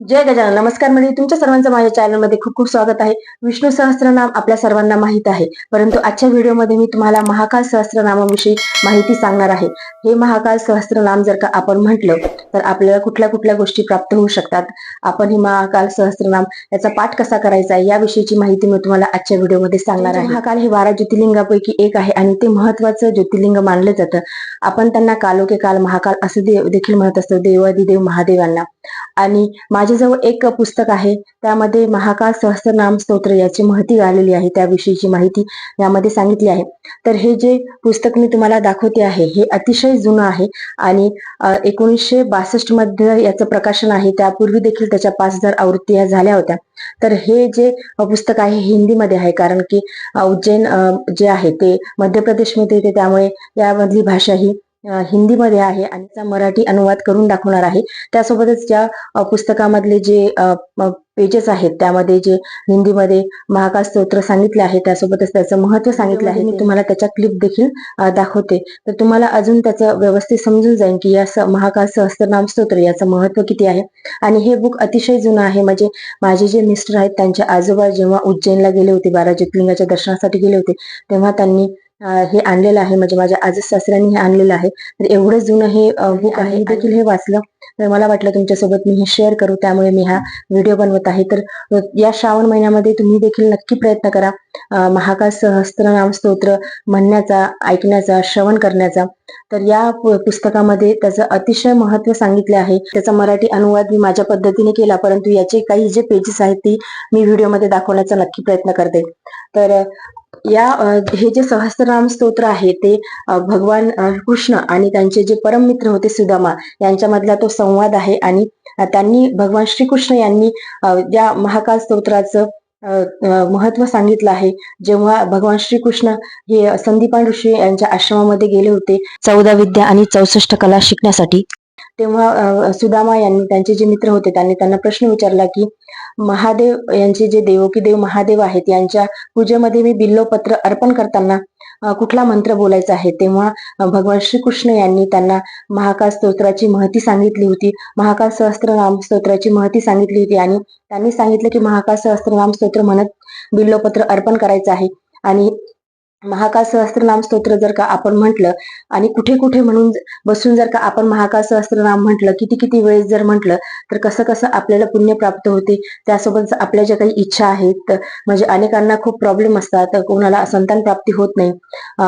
जय गजानन. नमस्कार म्हणजे तुमच्या सर्वांचं माझ्या चॅनलमध्ये खूप खूप स्वागत आहे. विष्णू सहस्त्रनाम आपल्या सर्वांना माहीत आहे. परंतु आजच्या व्हिडिओमध्ये मी तुम्हाला महाकाल सहस्त्रनामाविषयी माहिती सांगणार आहे. हे महाकाल सहस्त्रनाम जर का आपण म्हटलं तर आपल्याला कुठल्या कुठल्या गोष्टी प्राप्त होऊ शकतात? आपण हे महाकाल सहस्त्रनाम याचा पाठ कसा करायचा आहे याविषयीची माहिती मी तुम्हाला आजच्या व्हिडिओमध्ये सांगणार आहे. महाकाल हे बारा ज्योतिर्लिंगापैकी एक आहे आणि ते महत्वाचं ज्योतिर्लिंग मानलं जातं. आपण त्यांना कालोके काल महाकाल असं देखील म्हणत असतो देवादिदेव महादेवांना. आणि माझ्याजवळ एक पुस्तक आहे. त्यामध्ये महाकाल सहस्रनाम स्तोत्र याची माहिती आलेली आहे. त्याविषयीची माहिती यामध्ये सांगितली आहे. तर हे जे पुस्तक मी तुम्हाला दाखवते आहे हे अतिशय जुनं आहे आणि एकोणीसशे बासष्टमध्ये याचं प्रकाशन आहे. त्यापूर्वी देखील त्याच्या पाच हजार आवृत्ती झाल्या होत्या. तर हे जे पुस्तक आहे हिंदीमध्ये आहे. कारण की उज्जैन जे आहे ते मध्य प्रदेशमध्ये येते. त्यामुळे यामधली भाषा ही हिंदीमध्ये आहे आणि त्याचा मराठी अनुवाद करून दाखवणार आहे. त्यासोबतच त्या अ, पुस्तकामधले जे पेजेस आहेत त्यामध्ये जे हिंदीमध्ये महाकाल स्तोत्र सांगितले आहे त्यासोबतच त्याचं महत्त्व सांगितलं आहे. मी तुम्हाला त्याच्या क्लिप देखील दाखवते. तर तुम्हाला अजून त्याचं व्यवस्थित समजून जाईल की या स- महाकाल सहस्त्रनाम स्तोत्र याचं महत्त्व किती आहे. आणि हे बुक अतिशय जुनं आहे. म्हणजे माझे जे मिस्टर आहेत त्यांचे आजोबा जेव्हा उज्जैनला गेले होते बारा ज्योतिर्लिंगाच्या दर्शनासाठी गेले होते तेव्हा त्यांनी हे आणलेलं आहे. म्हणजे माझ्या आजच सासऱ्यांनी हे आणलेलं आहे. तर एवढं जुनं हे बुक आहे देखील हे वाचलं. तर मला वाटलं तुमच्यासोबत मी हे शेअर करू. त्यामुळे मी हा व्हिडिओ बनवत आहे. तर या श्रावण महिन्यामध्ये तुम्ही देखील नक्की प्रयत्न करा. महाकाश महाकाल सहस्त्रनाम स्तोत्र म्हणण्याचा ऐकण्याचा श्रवण करण्याचा. तर या पुस्तकामध्ये त्याचं अतिशय महत्त्व सांगितले आहे. त्याचा मराठी अनुवाद मी माझ्या पद्धतीने केला. परंतु याचे काही जे पेजेस आहेत ती मी व्हिडिओमध्ये दाखवण्याचा नक्की प्रयत्न करते. तर या हे जे सहस्त्रनाम स्तोत्र आहे ते भगवान कृष्ण आणि त्यांचे जे परममित्र होते सुदामा यांच्यामधला तो संवाद आहे आणि त्यांनी भगवान श्रीकृष्ण यांनी या महाकाल स्तोत्राचं महत्त्व सांगितलं आहे. जेव्हा भगवान श्रीकृष्ण हे संदीपान ऋषी यांच्या आश्रमामध्ये गेले होते चौदा विद्या आणि चौसष्ट कला शिकण्यासाठी तेव्हा सुदामा यांनी त्यांचे जे मित्र होते त्यांनी त्यांना प्रश्न विचारला की महादेव यांचे जे देवकी देव महादेव आहेत यांच्या पूजेमध्ये मी बिल्लोपत्र अर्पण करताना कुठला मंत्र बोलायचा आहे? तेव्हा भगवान श्रीकृष्ण यांनी त्यांना महाकाल स्तोत्राची महती सांगितली होती. महाकाल सहस्त्रनाम स्तोत्राची महती सांगितली होती आणि त्यांनी सांगितलं की महाकाल सहस्त्रनाम स्तोत्र म्हणत बिल्लोपत्र अर्पण करायचं आहे. आणि महाकाल सहस्त्रनाम स्तोत्र जर का आपण म्हटलं आणि कुठे कुठे म्हणून बसून जर का आपण महाकाल सहस्त्रनाम म्हटलं किती किती वेळेस जर म्हटलं तर कसं कसं आपल्याला पुण्य प्राप्त होते त्यासोबत आपल्या ज्या काही इच्छा आहेत म्हणजे अनेकांना खूप प्रॉब्लेम असतात कोणाला संतान प्राप्ती होत नाही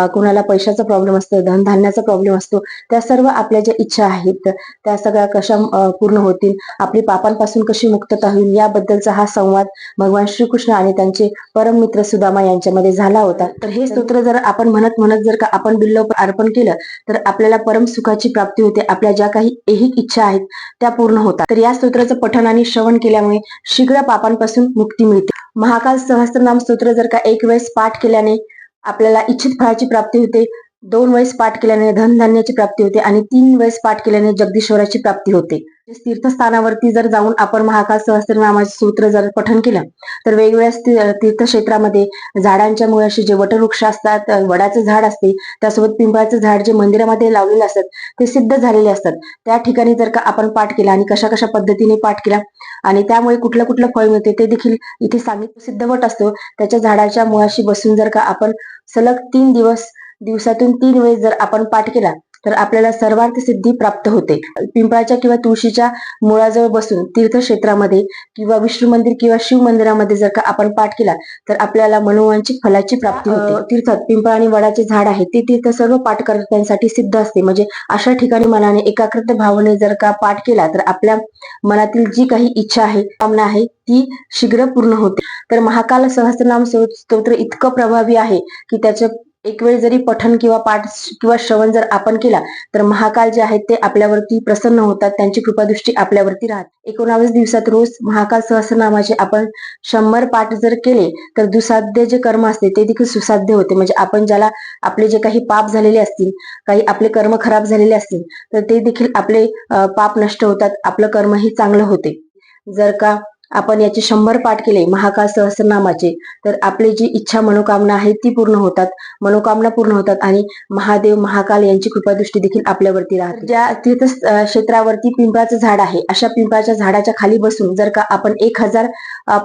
कोणाला पैशाचा प्रॉब्लेम असतो धनधान्याचा प्रॉब्लेम असतो त्या सर्व आपल्या ज्या इच्छा आहेत त्या सगळ्या कशा पूर्ण होतील आपली पापांपासून कशी मुक्तता होईल याबद्दलचा हा संवाद भगवान श्रीकृष्ण आणि त्यांचे परम मित्र सुदामा यांच्यामध्ये झाला होता. तर हे स्तोत्र जर आपण म्हणत म्हणत जर का आपण बिल्ल अर्पण केलं तर आपल्याला परम सुखाची प्राप्ती होते. आपल्या ज्या काही ऐहिक इच्छा आहेत त्या पूर्ण होतात. तर या स्तोत्राचं पठण आणि श्रवण केल्यामुळे शीघ्र पापांपासून मुक्ती मिळते. महाकाल सहस्त्रनाम स्तोत्र जर का एक वेळेस पाठ केल्याने आपल्याला इच्छित फळाची प्राप्ती होते दोन वेळेस पाठ केल्याने धनधान्याची प्राप्ती होते आणि तीन वेळेस पाठ केल्याने जगदीश्वराची प्राप्ती होते. म्हणजे तीर्थस्थानावरती जर जाऊन आपण महाकाल सहस्त्रनामाचे सूत्र जर पठण केलं तर वेगवेगळ्या तीर्थक्षेत्रामध्ये झाडांच्या मुळाशी जे वटवृक्ष असतात वडाचं झाड असते त्यासोबत पिंपळाचं झाड जे मंदिरामध्ये लावलेले असतात ते सिद्ध झालेले असतात. त्या ठिकाणी जर का आपण पाठ केला आणि कशा कशा पद्धतीने पाठ केला आणि त्यामुळे कुठलं कुठलं फळ मिळते ते देखील इथे सांगितलं सिद्ध वट असतो. त्याच्या झाडाच्या मुळाशी बसून जर का आपण सलग तीन दिवस दिवसातून तीन वेळेस जर आपण पाठ केला तर आपल्याला सर्वार्थ सिद्धी प्राप्त होते. पिंपळाच्या किंवा तुळशीच्या मुळाजवळ बसून तीर्थक्षेत्रामध्ये किंवा विष्णू मंदिर किंवा शिव मंदिरामध्ये जर का आपण पाठ केला तर आपल्याला मनोवांचिक फलाची प्राप्ती होते. तीर्थात पिंपळ आणि वडाचे झाड आहे ते तीर्थ सर्व पाठकर्त्यांसाठी सिद्ध असते. म्हणजे अशा ठिकाणी मनाने एकाग्रत भावने जर का पाठ केला तर आपल्या मनातील जी काही इच्छा आहे कामना आहे ती शीघ्र पूर्ण होते. तर महाकाल सहस्त्रनाम स्तो- स्तोत्र इतकं प्रभावी आहे की त्याचं एक वेळ जरी पठन किंवा पाठ किंवा श्रवण जर आपण केला तर महाकाल जे आहेत ते आपल्यावरती प्रसन्न होतात त्यांची कृपादृष्टी आपल्यावरती राहत. एकोणावीस दिवसात रोज महाकाल सहस्रनामाचे आपण शंभर पाठ जर केले तर दुसाध्य जे कर्म असते ते देखील सुसाध्य होते. म्हणजे आपण ज्याला आपले जे काही पाप झालेले असतील काही आपले कर्म खराब झालेले असतील तर ते देखील आपले पाप नष्ट होतात आपलं कर्मही चांगलं होते. जर का आपण याचे शंभर पाठ केले महाकाल सहस्रनामाचे. तर आपली जी इच्छा मनोकामना आहे ती पूर्ण होतात मनोकामना पूर्ण होतात आणि महादेव महाकाल यांची कृपादृष्टी देखील आपल्यावरती राहते. ज्या तीर्थ क्षेत्रावरती पिंपळाचं झाड आहे अशा पिंपळाच्या झाडाच्या खाली बसून जर का आपण एक हजार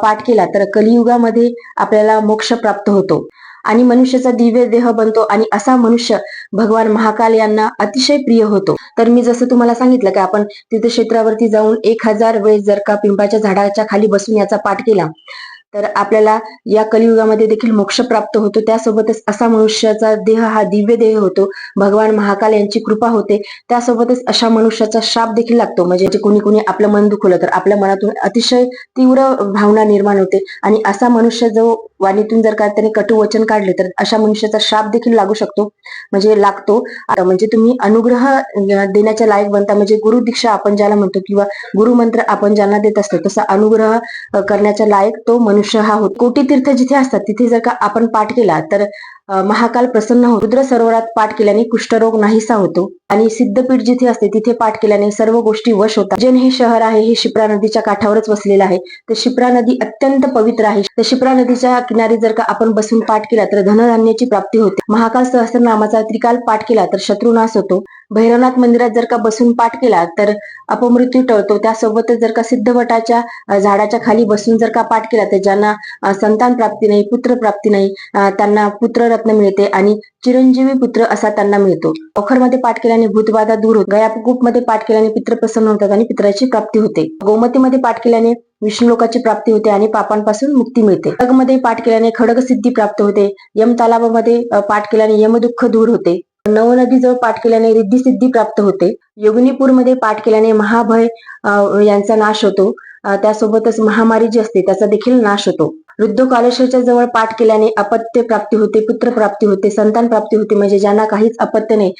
पाठ केला तर कलियुगामध्ये आपल्याला मोक्ष प्राप्त होतो. आणि मनुष्याचा दिव्य देह बनतो आणि असा मनुष्य भगवान महाकाल यांना अतिशय प्रिय होतो. तर मी जसं तुम्हाला सांगितलं की आपण तीर्थक्षेत्रावरती जाऊन एक हजार वेळेस जर का पिंपाच्या झाडाच्या खाली बसून याचा पाठ केला तर आपल्याला या कलियुगामध्ये देखील मोक्ष प्राप्त होतो. त्यासोबतच असा मनुष्याचा देह हा दिव्य देह होतो. भगवान महाकाल यांची कृपा होते. त्यासोबतच अशा मनुष्याचा शाप देखील लागतो. म्हणजे कोणी कोणी आपलं मन दुखवलं तर आपल्या मनातून अतिशय तीव्र भावना निर्माण होते. आणि असा मनुष्य जो वाणीतून जर का त्याने कटू वचन काढले तर अशा मनुष्याचा शाप देखील लागू शकतो. म्हणजे लागतो. म्हणजे तुम्ही अनुग्रह देण्याच्या लायक बनता म्हणजे गुरु दीक्षा आपण ज्याला म्हणतो किंवा गुरुमंत्र आपण ज्यांना देत असतो तसा अनुग्रह करण्याच्या लायक तो मनुष्य हा होतो. कोटी तीर्थ जिथे असतात तिथे जर का आपण पाठ केला तर महाकाल प्रसन्न होतो रुद्र सरोवरात पाठ केल्याने कुष्ठरोग नाहीसा होतो. आणि सिद्धपीठ जिथे असते तिथे पाठ केल्याने सर्व गोष्टी वश होतात. जैन हे शहर आहे हे शिप्रा नदीच्या काठावरच वसलेलं आहे. तर शिप्रा नदी अत्यंत पवित्र आहे. तर शिप्रा नदीच्या किनारी जर का आपण बसून पाठ केला तर धनधान्याची प्राप्ती होते. महाकाल सहस्रनामाचा त्रिकाल पाठ केला तर शत्रुनाश होतो. भैरवनाथ मंदिरात जर का बसून पाठ केला तर अपमृत्यू टळतो. त्यासोबतच जर का सिद्धवटाच्या झाडाच्या खाली बसून जर का पाठ केला तर ज्यांना संतान प्राप्ती नाही पुत्र प्राप्ती नाही त्यांना पुत्र पुत्ररत्न मिळते आणि चिरंजीवी पुत्र असा त्यांना मिळतो. मध्ये पाठ केल्याने भूतबाधा दूर होत. गयापूपमध्ये पाठ केल्याने पित्र प्रसन्न होतात आणि पित्राची प्राप्ती होते. गोमतीमध्ये पाठ केल्याने विष्णू लोकाची प्राप्ती होते आणि पापांपासून मुक्ती मिळते. मध्ये पाठ केल्याने खडग सिद्धी प्राप्त होते. यम तालाबामध्ये पाठ केल्याने यमदुःख दूर होते. नवनदीजवळ पाठ केल्याने रिद्धी सिद्धी प्राप्त होते. योगिनीपूरमध्ये पाठ केल्याने महाभय यांचा नाश होतो. त्यासोबतच महामारी जी असते त्याचा देखील नाश होतो. वृद्ध कालेश्वरच्या जवळ पाठ केल्याने अपत्य प्राप्ती होते पुत्र प्राप्ती होते संतान प्राप्ती होते म्हणजे ज्यांना काहीच अपत्य नाही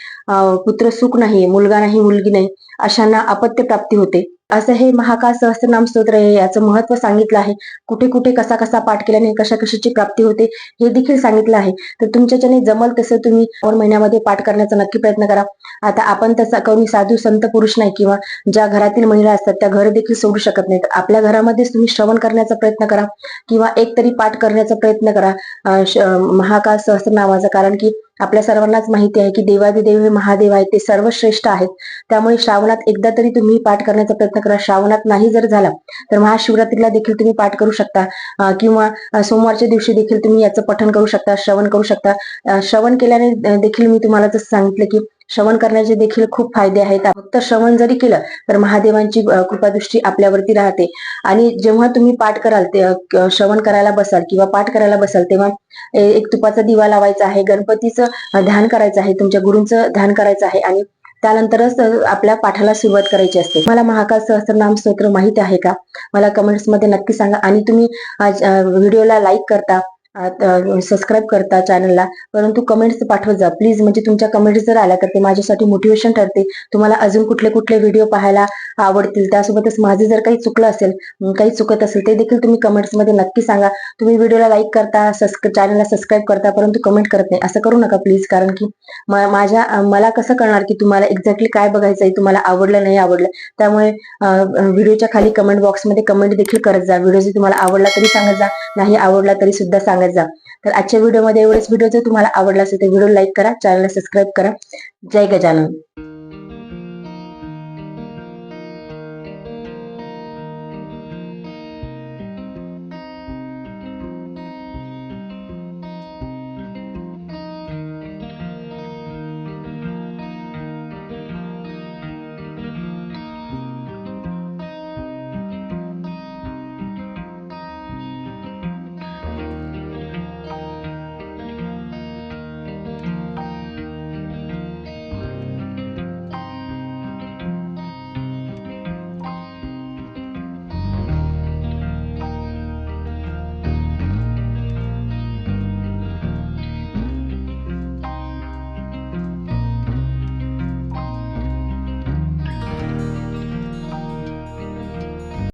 पुत्र सुख नाही मुलगा नाही मुलगी नाही अशांना अपत्य प्राप्ती होते. असं हे महाका सहस्त्रनाम स्तोत्र आहे याचं महत्त्व सांगितलं आहे. कुठे कुठे कसा कसा पाठ केल्याने कशा कशाची प्राप्ती होते हे देखील सांगितलं आहे. तर तुमच्याच्याने जमल तसं तुम्ही महिन्यामध्ये पाठ करण्याचा नक्की प्रयत्न करा. आता आपण तसा कोणी साधू संत पुरुष नाही किंवा ज्या घरातील महिला असतात त्या घर देखील सोडू शकत नाहीत. आपल्या घरामध्येच तुम्ही श्रवण करण्याचा प्रयत्न करा किंवा एक तरी पाठ करण्याचा प्रयत्न करा. महाकाल सहस्त्र नावाचा कारण की आपल्या सर्वांनाच माहिती आहे की देवादिदेव हे महादेव आहेत ते सर्वश्रेष्ठ आहेत. त्यामुळे श्रावणात एकदा तरी तुम्ही पाठ करण्याचा प्रयत्न करा. श्रावणात नाही जर झाला तर महाशिवरात्रीला देखील तुम्ही पाठ करू शकता. किंवा सोमवारच्या दिवशी देखील तुम्ही याचं पठण करू शकता श्रवण करू शकता. श्रवण केल्याने देखील मी तुम्हाला जसं सांगितलं की श्रवण करण्याचे देखील खूप फायदे आहेत. फक्त श्रवण जरी केलं तर महादेवांची कृपादृष्टी आपल्यावरती राहते. आणि जेव्हा तुम्ही पाठ कराल ते श्रवण करायला बसाल किंवा पाठ करायला बसाल तेव्हा एक तुपाचा दिवा लावायचा आहे गणपतीचं ध्यान करायचं आहे तुमच्या गुरूंचं ध्यान करायचं आहे आणि त्यानंतरच आपल्या पाठाला सुरुवात करायची असते. मला महाकाल सहस्रनाम स्तोत्र माहिती आहे का? मला कमेंट्समध्ये नक्की सांगा आणि तुम्ही आज, व्हिडिओला लाईक करता. सबस्क्राईब करता चॅनलला परंतु कमेंट्स पाठवत जा. प्लीज म्हणजे तुमच्या कमेंट्स जर आल्या तर ते माझ्यासाठी मोटिवेशन ठरते. तुम्हाला अजून कुठले कुठले व्हिडिओ पाहायला आवडतील? त्यासोबतच माझे जर काही चुकलं असेल काही चुकत असेल ते देखील तुम्ही कमेंट्समध्ये नक्की सांगा. तुम्ही व्हिडिओला लाईक करता चॅनलला सबस्क्राईब करता परंतु कमेंट करत नाही. असं करू नका प्लीज कारण की माझ्या मला कसं कळणार की तुम्हाला एक्झॅक्टली काय बघायचं आहे तुम्हाला आवडलं नाही आवडलं? त्यामुळे व्हिडिओच्या खाली कमेंट बॉक्समध्ये कमेंट देखील करत जा. व्हिडिओ जर तुम्हाला आवडला तरी सांगत जा. नाही आवडला तरी सुद्धा सांगत जा. तर आजच्या व्हिडिओमध्ये एवढेच. व्हिडिओ जर तुम्हाला आवडला असेल तर व्हिडिओ लाईक करा चॅनलला सबस्क्राईब करा. जय गजानन.